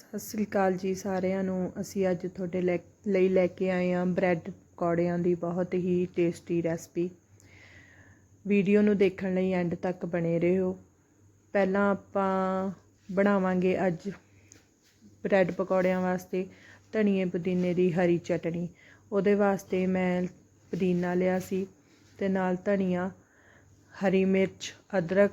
ਸਤਿ ਸ੍ਰੀ ਅਕਾਲ ਜੀ ਸਾਰਿਆਂ ਨੂੰ। ਅਸੀਂ ਅੱਜ ਤੁਹਾਡੇ ਲੈ- ਲਈ ਲੈ ਕੇ ਆਏ ਹਾਂ ਬ੍ਰੈਡ ਪਕੌੜਿਆਂ ਦੀ ਬਹੁਤ ਹੀ ਟੇਸਟੀ ਰੈਸਪੀ। ਵੀਡੀਓ ਨੂੰ ਦੇਖਣ ਲਈ ਐਂਡ ਤੱਕ ਬਣੇ ਰਹੋ। ਪਹਿਲਾਂ ਆਪਾਂ ਬਣਾਵਾਂਗੇ ਅੱਜ ਬ੍ਰੈਡ ਪਕੌੜਿਆਂ ਵਾਸਤੇ ਧਨੀਏ ਪੁਦੀਨੇ ਦੀ ਹਰੀ ਚਟਣੀ ਉਹਦੇ ਵਾਸਤੇ ਮੈਂ ਪੁਦੀਨਾ ਲਿਆ ਸੀ ਤੇ ਨਾਲ ਧਨੀਆ, ਹਰੀ ਮਿਰਚ, ਅਦਰਕ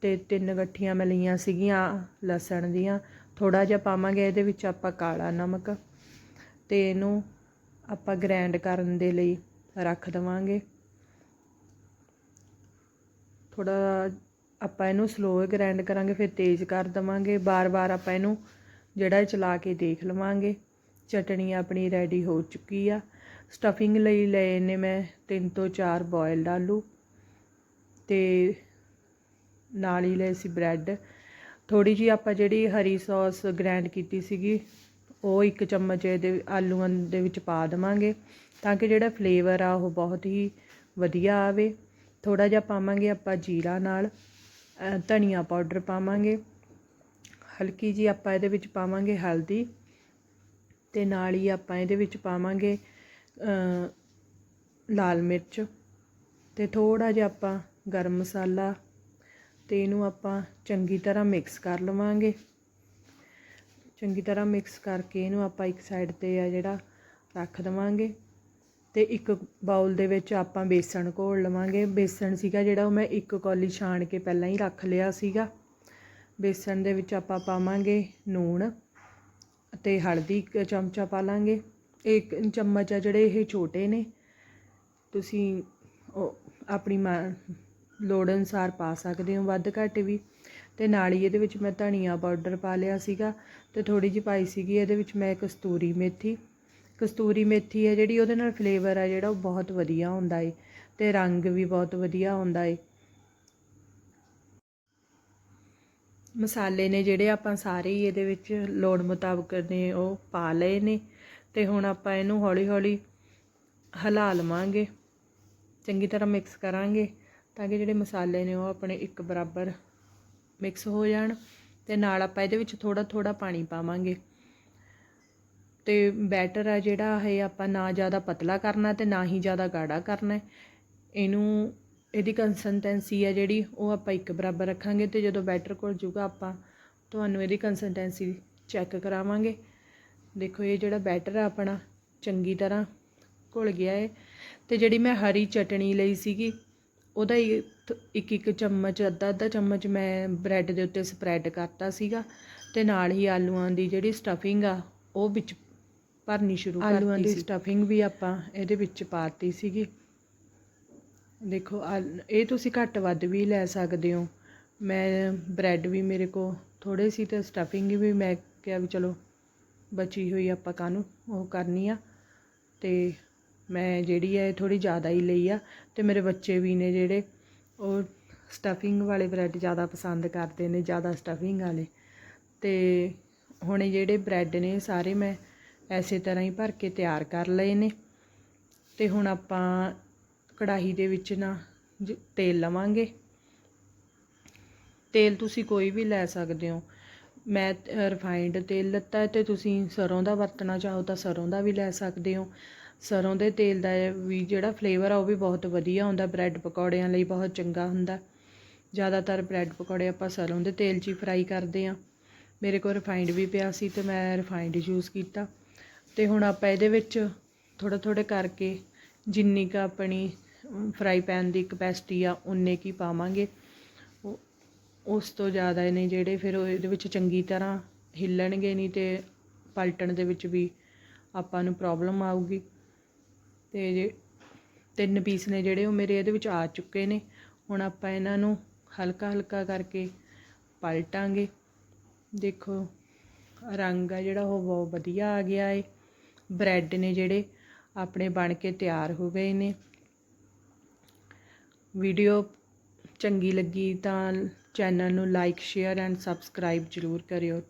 ਤੇ ਤਿੰਨ ਗੱਠੀਆਂ ਮੈਂ ਲਈਆਂ ਸੀਗੀਆਂ ਲਸਣ ਦੀਆਂ। ਥੋੜ੍ਹਾ ਜਿਹਾ ਪਾਵਾਂਗੇ, ਇਹਦੇ ਵਿੱਚ ਆਪਾਂ ਕਾਲਾ ਨਮਕ ਅਤੇ ਇਹਨੂੰ ਆਪਾਂ ਗ੍ਰਾਈਂਡ ਕਰਨ ਦੇ ਲਈ ਰੱਖ ਦਵਾਂਗੇ। ਥੋੜਾ ਆਪਾਂ ਇਹਨੂੰ ਸਲੋ ਗ੍ਰੈਂਡ ਕਰਾਂਗੇ, ਫਿਰ ਤੇਜ਼ ਕਰ ਦਵਾਂਗੇ। ਬਾਰ-ਬਾਰ ਆਪਾਂ ਇਹਨੂੰ ਜਿਹੜਾ ਚਲਾ ਕੇ ਦੇਖ ਲਵਾਂਗੇ, ਚਟਣੀ ਆਪਣੀ ਰੈਡੀ ਹੋ ਚੁੱਕੀ ਆ। ਸਟਫਿੰਗ ਲਈ ਲਏ ਨੇ ਮੈਂ ਤਿੰਨ ਤੋਂ ਚਾਰ ਬੋਇਲਡ ਆਲੂ ਤੇ ਨਾਲ ਹੀ ਲਏ ਸੀ ਬ੍ਰੈਡ ਥੋੜੀ ਜੀ ਆਪਾਂ ਜਿਹੜੀ ਹਰੀ ਸੌਸ ਗ੍ਰੈਂਡ ਕੀਤੀ ਸੀਗੀ, ਉਹ ਇੱਕ ਚਮਚ ਇਹਦੇ ਆਲੂਆਂ ਦੇ ਵਿੱਚ ਪਾ ਦਵਾਂਗੇ, ਤਾਂ ਕਿ ਜਿਹੜਾ ਫਲੇਵਰ ਆ ਉਹ ਬਹੁਤ ਹੀ ਵਧੀਆ ਆਵੇ। ਥੋੜਾ ਜਿਹਾ ਪਾਵਾਂਗੇ ਆਪਾਂ ਜੀਰਾ ਨਾਲ ਧਨੀਆ ਪਾਊਡਰ ਪਾਵਾਂਗੇ, ਹਲਕੀ ਜੀ ਆਪਾਂ ਇਹਦੇ ਵਿੱਚ ਪਾਵਾਂਗੇ ਹਲਦੀ, ਤੇ ਨਾਲ ਹੀ ਆਪਾਂ ਇਹਦੇ ਵਿੱਚ ਪਾਵਾਂਗੇ ਲਾਲ ਮਿਰਚ, ਤੇ ਥੋੜਾ ਜਿਹਾ ਆਪਾਂ ਗਰਮ ਮਸਾਲਾ ਤੇ ਇਹਨੂੰ ਆਪਾਂ ਚੰਗੀ ਤਰ੍ਹਾਂ ਮਿਕਸ ਕਰ ਲਵਾਂਗੇ। ਚੰਗੀ ਤਰ੍ਹਾਂ ਮਿਕਸ ਕਰਕੇ ਇਹਨੂੰ ਆਪਾਂ ਇੱਕ ਸਾਈਡ ਤੇ ਆ ਜਿਹੜਾ ਰੱਖ ਦਵਾਂਗੇ ਤੇ ਇੱਕ ਬਾਉਲ ਦੇ ਵਿੱਚ ਆਪਾਂ ਬੇਸਣ ਘੋਲ ਲਵਾਂਗੇ। ਬੇਸਣ ਸੀਗਾ ਜਿਹੜਾ ਉਹ ਮੈਂ ਇੱਕ ਕੌਲੀ ਛਾਣ ਕੇ ਪਹਿਲਾਂ ਹੀ ਰੱਖ ਲਿਆ ਸੀਗਾ। ਬੇਸਣ ਦੇ ਵਿੱਚ ਆਪਾਂ ਪਾਵਾਂਗੇ ਨੂਣ ਅਤੇ ਹਲਦੀ ਇੱਕ ਚਮਚਾ ਪਾ ਲਾਂਗੇ। ਇੱਕ ਚਮਚ ਆ ਜਿਹੜੇ ਇਹ ਛੋਟੇ ਨੇ। ਤੁਸੀਂ ਉਹ ਆਪਣੀ ਮ- ਲੋੜ ਅਨੁਸਾਰ ਪਾ ਸਕਦੇ ਹੋ, ਵੱਧ ਘੱਟ ਵੀ। ਤੇ ਨਾਲ ਹੀ ਇਹਦੇ ਵਿੱਚ ਮੈਂ ਧਨੀਆ ਪਾਊਡਰ ਪਾ ਲਿਆ ਸੀਗਾ ਤੇ ਥੋੜੀ ਜਿਹੀ ਪਾਈ ਸੀਗੀ, ਇਹਦੇ ਵਿੱਚ ਮੈਂ ਕਸਤੂਰੀ ਮੇਥੀ। ਕਸਤੂਰੀ ਮੇਥੀ ਹੈ ਜਿਹੜੀ ਉਹਦੇ ਨਾਲ ਫਲੇਵਰ ਆ ਜਿਹੜਾ ਉਹ ਬਹੁਤ ਵਧੀਆ ਹੁੰਦਾ ਏ ਤੇ ਰੰਗ ਵੀ ਬਹੁਤ ਵਧੀਆ ਹੁੰਦਾ ਏ। ਮਸਾਲੇ ਨੇ ਜਿਹੜੇ ਆਪਾਂ ਸਾਰੇ ਹੀ ਇਹਦੇ ਵਿੱਚ ਲੋੜ ਮੁਤਾਬਕ ਨੇ ਉਹ ਪਾ ਲਏ ਨੇ ਤੇ ਹੁਣ ਆਪਾਂ ਇਹਨੂੰ ਹੌਲੀ ਹੌਲੀ ਹਿਲਾ ਲਵਾਂਗੇ। ਚੰਗੀ ਤਰ੍ਹਾਂ ਮਿਕਸ ਕਰਾਂਗੇ। ਤਾਂ ਕਿ ਜਿਹੜੇ ਮਸਾਲੇ ਨੇ ਉਹ ਆਪਣੇ ਇੱਕ ਬਰਾਬਰ ਮਿਕਸ ਹੋ ਜਾਣ ਤੇ ਨਾਲ ਆਪਾਂ ਇਹਦੇ ਵਿੱਚ ਥੋੜਾ ਥੋੜਾ ਪਾਣੀ ਪਾਵਾਂਗੇ। ਤੇ ਬੈਟਰ ਆ ਜਿਹੜਾ, ਇਹ ਆਪਾਂ ਨਾ ਜ਼ਿਆਦਾ ਪਤਲਾ ਕਰਨਾ ਤੇ ਨਾ ਹੀ ਜ਼ਿਆਦਾ ਗਾੜਾ ਕਰਨਾ। ਇਹਨੂੰ, ਇਹਦੀ ਕੰਸਿਸਟੈਂਸੀ ਆ ਜਿਹੜੀ, ਉਹ ਆਪਾਂ ਇੱਕ ਬਰਾਬਰ ਰੱਖਾਂਗੇ ਤੇ ਜਦੋਂ ਬੈਟਰ ਕੋਲ ਜੂਗਾ ਆਪਾਂ ਤੁਹਾਨੂੰ ਇਹਦੀ ਕੰਸਿਸਟੈਂਸੀ ਚੈੱਕ ਕਰਾਵਾਂਗੇ। ਦੇਖੋ ਇਹ ਜਿਹੜਾ ਬੈਟਰ ਆ ਆਪਣਾ ਚੰਗੀ ਤਰ੍ਹਾਂ ਘੁਲ ਗਿਆ ਹੈ ਤੇ ਜਿਹੜੀ ਮੈਂ ਹਰੀ ਚਟਣੀ ਲਈ ਸੀਗੀ ਉਹਦਾ ਹੀ ਇੱਕ ਇੱਕ ਚਮਚ ਅੱਧਾ ਅੱਧਾ ਚਮਚ ਮੈਂ ਬ੍ਰੈਡ ਦੇ ਉੱਤੇ ਸਪਰੈਡ ਕਰਤਾ ਸੀਗਾ ਤੇ ਨਾਲ ਹੀ ਆਲੂਆਂ ਦੀ ਜਿਹੜੀ ਸਟਫਿੰਗ ਆ ਉਹ ਵਿੱਚ ਭਰਨੀ ਸ਼ੁਰੂ ਕਰਤੀ ਆਲੂਆਂ ਦੀ ਸਟਫਿੰਗ ਵੀ ਆਪਾਂ ਇਹਦੇ ਵਿੱਚ ਪਾਤੀ ਸੀਗੀ। ਦੇਖੋ ਇਹ ਤੁਸੀਂ ਘੱਟ ਵੱਧ ਵੀ ਲੈ ਸਕਦੇ ਹੋ। ਮੈਂ ਬ੍ਰੈਡ ਵੀ ਮੇਰੇ ਕੋ ਥੋੜੇ ਸੀ ਤੇ ਸਟਫਿੰਗ ਵੀ ਮੈਂ ਕਿਹਾ ਵੀ ਚਲੋ ਬਚੀ ਹੋਈ ਆਪਾਂ ਕਾਹਨੂੰ ਉਹ ਕਰਨੀ ਆ। ਤੇ ਮੈਂ ਜਿਹੜੀ ਹੈ ਥੋੜ੍ਹੀ ਜ਼ਿਆਦਾ ਹੀ ਲਈ ਆ ਅਤੇ ਮੇਰੇ ਬੱਚੇ ਵੀ ਨੇ ਜਿਹੜੇ ਉਹ ਸਟਫਿੰਗ ਵਾਲੇ ਬ੍ਰੈਡ ਜ਼ਿਆਦਾ ਪਸੰਦ ਕਰਦੇ ਨੇ, ਜ਼ਿਆਦਾ ਸਟਫਿੰਗ ਵਾਲੇ। ਅਤੇ ਹੁਣ ਜਿਹੜੇ ਬ੍ਰੈਡ ਨੇ ਸਾਰੇ ਮੈਂ ਐਸੇ ਤਰ੍ਹਾਂ ਹੀ ਭਰ ਕੇ ਤਿਆਰ ਕਰ ਲਏ ਨੇ। ਅਤੇ ਹੁਣ ਆਪਾਂ ਕੜਾਹੀ ਦੇ ਵਿੱਚ ਨਾ ਜ- ਤੇਲ ਲਵਾਂਗੇ। ਤੇਲ ਤੁਸੀਂ ਕੋਈ ਵੀ ਲੈ ਸਕਦੇ ਹੋ। ਮੈਂ ਰਿਫਾਈਂਡ ਤੇਲ ਲਿੱਤਾ ਹੈ ਤੇ ਤੁਸੀਂ ਸਰੋਂ ਦਾ ਵਰਤਣਾ ਚਾਹੋ ਤਾਂ ਸਰੋਂ ਦਾ ਵੀ ਲੈ ਸਕਦੇ ਹੋ। ਸਰ੍ਹੋਂ ਦੇ ਤੇਲ ਦਾ ਵੀ ਜਿਹੜਾ ਫਲੇਵਰ ਆ ਉਹ ਵੀ ਬਹੁਤ ਵਧੀਆ ਹੁੰਦਾ ਬ੍ਰੈਡ ਪਕੌੜਿਆਂ ਲਈ ਬਹੁਤ ਚੰਗਾ ਹੁੰਦਾ। ਜ਼ਿਆਦਾਤਰ ਬ੍ਰੈਡ ਪਕੌੜੇ ਆਪਾਂ ਸਰ੍ਹੋਂ ਦੇ ਤੇਲ 'ਚ ਹੀ ਫਰਾਈ ਕਰਦੇ ਆ ਮੇਰੇ ਕੋਲ ਰਿਫਾਈਂਡ ਵੀ ਪਿਆ ਸੀ ਤੇ ਮੈਂ ਰਿਫਾਈਂਡ ਯੂਜ਼ ਕੀਤਾ। ਤੇ ਹੁਣ ਆਪਾਂ ਇਹਦੇ ਵਿੱਚ ਥੋੜਾ ਥੋੜੇ ਕਰਕੇ ਜਿੰਨੀ ਕੁ ਆਪਣੀ ਫਰਾਈ ਪੈਨ ਦੀ ਕਪੈਸਿਟੀ ਆ ਉਨੇ ਕੀ ਪਾਵਾਂਗੇ। ਉਸ ਤੋਂ ਜ਼ਿਆਦਾ ਨੇ ਜਿਹੜੇ ਫਿਰ ਉਹ ਇਹਦੇ ਵਿੱਚ ਚੰਗੀ ਤਰ੍ਹਾਂ ਹਿੱਲਣਗੇ ਨਹੀਂ ਤੇ ਪਲਟਣ ਦੇ ਵਿੱਚ ਵੀ ਆਪਾਂ ਨੂੰ ਪ੍ਰੋਬਲਮ ਆਊਗੀ। ਤੇ ਜੇ ਤਿੰਨ ਪੀਸ ਨੇ ਜਿਹੜੇ ਉਹ ਮੇਰੇ ਇਹਦੇ ਵਿੱਚ ਆ ਚੁੱਕੇ ਨੇ। ਹੁਣ ਆਪਾਂ ਇਹਨਾਂ ਨੂੰ ਹਲਕਾ ਹਲਕਾ ਕਰਕੇ ਪਲਟਾਂਗੇ। ਦੇਖੋ, ਰੰਗ ਆ ਜਿਹੜਾ ਉਹ ਬਹੁਤ ਵਧੀਆ ਆ ਗਿਆ ਏ। ਬ੍ਰੈਡ ਨੇ ਜਿਹੜੇ ਆਪਣੇ ਬਣ ਕੇ ਤਿਆਰ ਹੋ ਗਏ ਨੇ। ਵੀਡੀਓ ਚੰਗੀ ਲੱਗੀ ਤਾਂ ਚੈਨਲ ਨੂੰ ਲਾਈਕ, ਸ਼ੇਅਰ ਐਂਡ ਸਬਸਕ੍ਰਾਈਬ ਜ਼ਰੂਰ ਕਰਿਓ।